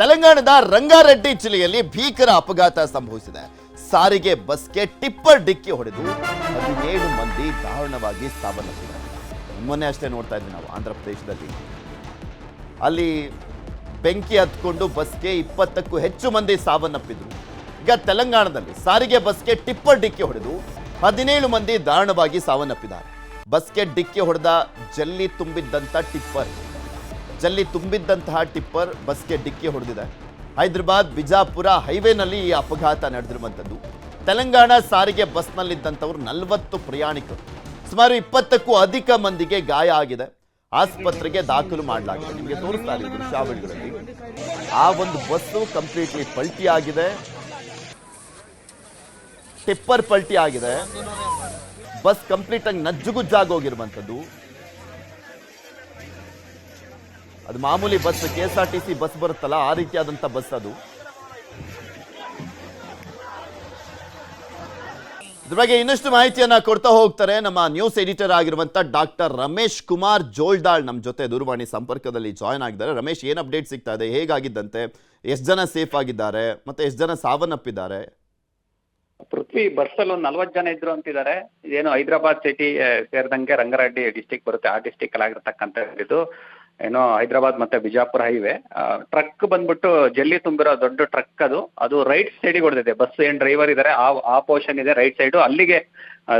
ತೆಲಂಗಾಣದ ರಂಗಾರೆಡ್ಡಿ ಜಿಲ್ಲೆಯಲ್ಲಿ ಭೀಕರ ಅಪಘಾತ ಸಂಭವಿಸಿದೆ. ಸಾರಿಗೆ ಬಸ್ಗೆ ಟಿಪ್ಪರ್ ಡಿಕ್ಕಿ ಹೊಡೆದು ಹದಿನೇಳು ಮಂದಿ ದಾರುಣವಾಗಿ ಸಾವನ್ನಪ್ಪಿದ್ದಾರೆ. ಮೊನ್ನೆ ಅಷ್ಟೇ ನೋಡ್ತಾ ಇದ್ವಿ ನಾವು ಆಂಧ್ರ ಪ್ರದೇಶದಲ್ಲಿ. ಅಲ್ಲಿ ಬೆಂಕಿ ಹತ್ಕೊಂಡು ಬಸ್ಗೆ ಇಪ್ಪತ್ತಕ್ಕೂ ಹೆಚ್ಚು ಮಂದಿ ಸಾವನ್ನಪ್ಪಿದ್ರು. ಈಗ ತೆಲಂಗಾಣದಲ್ಲಿ ಸಾರಿಗೆ ಬಸ್ಗೆ ಟಿಪ್ಪರ್ ಡಿಕ್ಕಿ ಹೊಡೆದು ಹದಿನೇಳು ಮಂದಿ ದಾರುಣವಾಗಿ ಸಾವನ್ನಪ್ಪಿದ್ದಾರೆ. ಬಸ್ಗೆ ಡಿಕ್ಕಿ ಹೊಡೆದ ಜಲ್ಲಿ ತುಂಬಿದ್ದಂಥ ಟಿಪ್ಪರ್. ಜಲ್ಲಿ ತುಂಬಿದ್ದಂತಹ ಟಿಪ್ಪರ್ ಬಸ್ಗೆ ಡಿಕ್ಕಿ ಹೊಡೆದಿದೆ. ಹೈದರಾಬಾದ್, ಬಿಜಾಪುರ ಹೈವೇನಲ್ಲಿ ಈ ಅಪಘಾತ ನಡೆದಿರುವಂಥದ್ದು. ತೆಲಂಗಾಣ ಸಾರಿಗೆ ಬಸ್ನಲ್ಲಿದ್ದಂಥವ್ರು ನಲವತ್ತು ಪ್ರಯಾಣಿಕರು. ಸುಮಾರು ಇಪ್ಪತ್ತಕ್ಕೂ ಅಧಿಕ ಮಂದಿಗೆ ಗಾಯ ಆಗಿದೆ. ಆಸ್ಪತ್ರೆಗೆ ದಾಖಲು ಮಾಡಲಾಗಿದೆ. ನಿಮಗೆ ತೋರಿಸ್ತಾ ಇದೆ ದೃಶ್ಯಾವಳಿಗಳಲ್ಲಿ ಆ ಒಂದು ಬಸ್ಸು ಕಂಪ್ಲೀಟ್ಲಿ ಪಲ್ಟಿ ಆಗಿದೆ. ಟಿಪ್ಪರ್ ಪಲ್ಟಿ ಆಗಿದೆ. ಬಸ್ ಕಂಪ್ಲೀಟ್ ಆಗಿ ನಜ್ಜುಗುಜ್ಜಾಗೋಗಿರುವಂಥದ್ದು ಅದು ಮಾಮೂಲಿ bus K S R T C bus ಬರುತ್ತಲ್ಲ, ಆ ರೀತಿಯಾದಂಥ ಬಸ್ ಅದು. ಇದ್ರ ಬಗ್ಗೆ ಇನ್ನಷ್ಟು ಮಾಹಿತಿಯನ್ನ ಕೊಡ್ತಾ ಹೋಗ್ತಾರೆ ನಮ್ಮ ನ್ಯೂಸ್ ಎಡಿಟರ್ ಆಗಿರುವಂತ ಡಾಕ್ಟರ್ ರಮೇಶ್ ಕುಮಾರ್ ಜೋಳ್ದಾಳ್ ನಮ್ಮ ಜೊತೆ ದೂರವಾಣಿ ಸಂಪರ್ಕದಲ್ಲಿ ಜಾಯ್ನ್ ಆಗಿದ್ದಾರೆ. ರಮೇಶ್, ಏನ್ ಅಪ್ಡೇಟ್ ಸಿಗ್ತಾ ಇದೆ? ಹೇಗಾಗಿದ್ದಂತೆ? ಎಷ್ಟು ಜನ ಸೇಫ್ ಆಗಿದ್ದಾರೆ? ಮತ್ತೆ ಎಷ್ಟು ಜನ ಸಾವನ್ನಪ್ಪಿದ್ದಾರೆ? ಪೃಥ್ವಿ ಬಸ್ ಅಲ್ಲಿ ಒಂದು ಜನ ಇದ್ರು ಅಂತಿದ್ದಾರೆ. ಏನು ಹೈದರಾಬಾದ್ ಸಿಟಿ ಸೇರಿದಂಗೆ ರಂಗಾರೆಡ್ಡಿ ಡಿಸ್ಟಿಕ್ ಬರುತ್ತೆ. ಆ ಡಿಸ್ಟಿಕ್ ಅಲ್ಲಿ ಆಗಿರ್ತಕ್ಕಂಥ ಇದು ಏನೋ ಹೈದರಾಬಾದ್ ಮತ್ತೆ ಬಿಜಾಪುರ ಹೈವೇ. ಟ್ರಕ್ ಬಂದ್ಬಿಟ್ಟು ಜಲ್ಲಿ ತುಂಬಿರೋ ದೊಡ್ಡ ಟ್ರಕ್ ಅದು. ಅದು ರೈಟ್ ಸೈಡಿಗೆ ಹೊಡೆದಿದೆ. ಬಸ್ ಏನ್ ಡ್ರೈವರ್ ಇದ್ದಾರೆ ಆ ಆ ಪೋರ್ಷನ್ ಇದೆ ರೈಟ್ ಸೈಡು ಅಲ್ಲಿಗೆ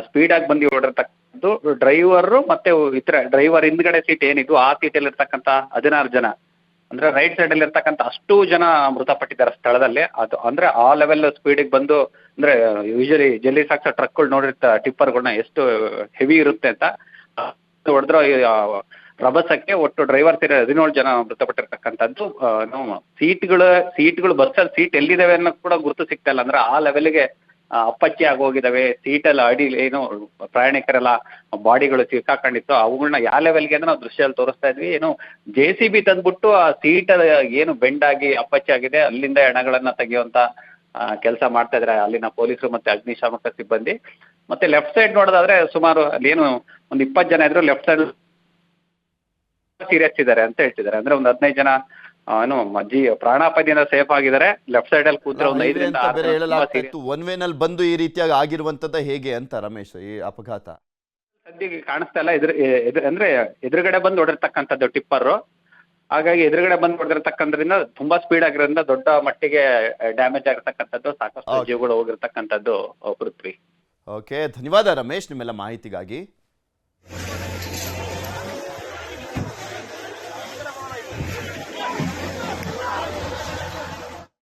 ಸ್ಪೀಡ್ ಆಗಿ ಬಂದು ಹೊಡಿರ್ತಕ್ಕಂಥದ್ದು ಡ್ರೈವರ್ ಮತ್ತೆ ಇತರ ಡ್ರೈವರ್ ಹಿಂದ್ಗಡೆ ಸೀಟ್ ಏನಿದ್ದು ಆ ಸೀಟಲ್ಲಿ ಇರ್ತಕ್ಕಂಥ ಹದಿನಾರು ಜನ. ಅಂದ್ರೆ ರೈಟ್ ಸೈಡ್ ಅಲ್ಲಿ ಇರ್ತಕ್ಕಂಥ ಅಷ್ಟು ಜನ ಮೃತಪಟ್ಟಿದ್ದಾರೆ ಸ್ಥಳದಲ್ಲಿ. ಅದು ಅಂದ್ರೆ ಆ ಲೆವೆಲ್ ಸ್ಪೀಡಿಗೆ ಬಂದು, ಅಂದ್ರೆ ಯೂಶಲಿ ಜಲ್ಲಿ ಸಾಕ್ಸ ಟ್ರಕ್ಗಳು ನೋಡಿರ್ತ ಟಿಪ್ಪರ್ಗಳನ್ನ ಎಷ್ಟು ಹೆವಿ ಇರುತ್ತೆ ಅಂತ ಹೊಡೆದ್ರ ರಭಸಕ್ಕೆ ಒಟ್ಟು ಡ್ರೈವರ್ ಸೇರಿ ಹದಿನೇಳು ಜನ ಮೃತಪಟ್ಟಿರ್ತಕ್ಕಂಥದ್ದು ನಾವು ಸೀಟ್ಗಳು ಸೀಟ್ಗಳು ಬಸ್ಸಲ್ಲಿ ಸೀಟ್ ಎಲ್ಲಿದ್ದಾವೆ ಅನ್ನೋ ಕೂಡ ಗುರುತು ಸಿಗ್ತಾ ಇಲ್ಲ. ಅಂದ್ರೆ ಆ ಲೆವೆಲ್ಗೆ ಅಪ್ಪಚ್ಚಿ ಆಗೋಗಿದಾವೆ. ಅಲ್ಲಿ ಅಡಿ, ಏನು, ಪ್ರಯಾಣಿಕರೆಲ್ಲ ಬಾಡಿಗಳು ಸಿಕ್ಕಾಕೊಂಡಿತ್ತು. ಅವುಗಳನ್ನ ಯಾವ ಲೆವೆಲ್ಗೆ ಅಂದ್ರೆ ನಾವು ದೃಶ್ಯದಲ್ಲಿ ತೋರಿಸ್ತಾ ಇದ್ವಿ. ಏನು ಜೆ ಸಿ ಬಿ ತಂದ್ಬಿಟ್ಟು ಆ ಸೀಟ್ ಏನು ಬೆಂಡ್ ಆಗಿ, ಅಪ್ಪಚ್ಚಿ ಆಗಿದೆ. ಅಲ್ಲಿಂದ ಹೆಣಗಳನ್ನ ತೆಗೆಯುವಂತ ಕೆಲಸ ಮಾಡ್ತಾ ಇದ್ದಾರೆ ಅಲ್ಲಿನ ಪೊಲೀಸರು ಮತ್ತೆ ಅಗ್ನಿಶಾಮಕ ಸಿಬ್ಬಂದಿ. ಮತ್ತೆ ಲೆಫ್ಟ್ ಸೈಡ್ ನೋಡೋದಾದ್ರೆ ಸುಮಾರು ಅಲ್ಲಿ ಏನು, ಒಂದು ಇಪ್ಪತ್ತು ಜನ ಇದ್ರು. ಲೆಫ್ಟ್ ಸೈಡ್ ಸೀರಿಯಸ್ ಇದ್ದಾರೆ ಅಂತ ಹೇಳ್ತಿದ್ದಾರೆ. ಅಂದ್ರೆ ಒಂದು ಹದಿನೈದು ಜನ ಏನು ಜಿ ಪ್ರಾಣಾಪಾಯದಿಂದ ಸೇಫ್ ಆಗಿದ್ದಾರೆ. ಲೆಫ್ಟ್ ಸೈಡ್ ಅಲ್ಲಿ ಕೂತ್ರೆ ಒಂದು ಐದರಿಂದ ಒನ್ ಆರು ಜನ ತುಂಬಾ ಹೇಳಲಾಗ್ತಾ serious. ಒನ್ ವೇನಲ್ಲಿ ಬಂದು ಈ ರೀತಿಯಾಗಿ ಆಗಿರುವಂತದ್ದ ಹೇಗೆ ಅಂತ ರಮೇಶ್ ಈ ಅಪಘಾತ? ಸದ್ಯಕ್ಕೆ ಕಾಣಿಸ್ತಾ ಇಲ್ಲ. ಎದುರು ಎದುರು ಅಂದ್ರೆ ಎದುರುಗಡೆ ಬಂದು ಹೊಡಿರ್ತಕ್ಕಂಥದ್ದು ಟಿಪ್ಪರ್. ಹಾಗಾಗಿ ಎದುರುಗಡೆ ಬಂದು ಹೊಡೆದಿರ್ತಕ್ಕಂಥದ್ರಿಂದ ತುಂಬಾ ಸ್ಪೀಡ್ ಆಗಿರೋದ್ರಿಂದ ದೊಡ್ಡ ಮಟ್ಟಿಗೆ ಡ್ಯಾಮೇಜ್ ಆಗಿರ್ತಕ್ಕಂಥದ್ದು ಸಾಕಷ್ಟು Okay. ಜೀವಗಳು ಹೋಗಿರ್ತಕ್ಕಂಥದ್ದು ಆ, ಪೃಥ್ವಿ ಓಕೆ ಧನ್ಯವಾದ ರಮೇಶ್ ನಿಮ್ಮೆಲ್ಲ ಮಾಹಿತಿಗಾಗಿ.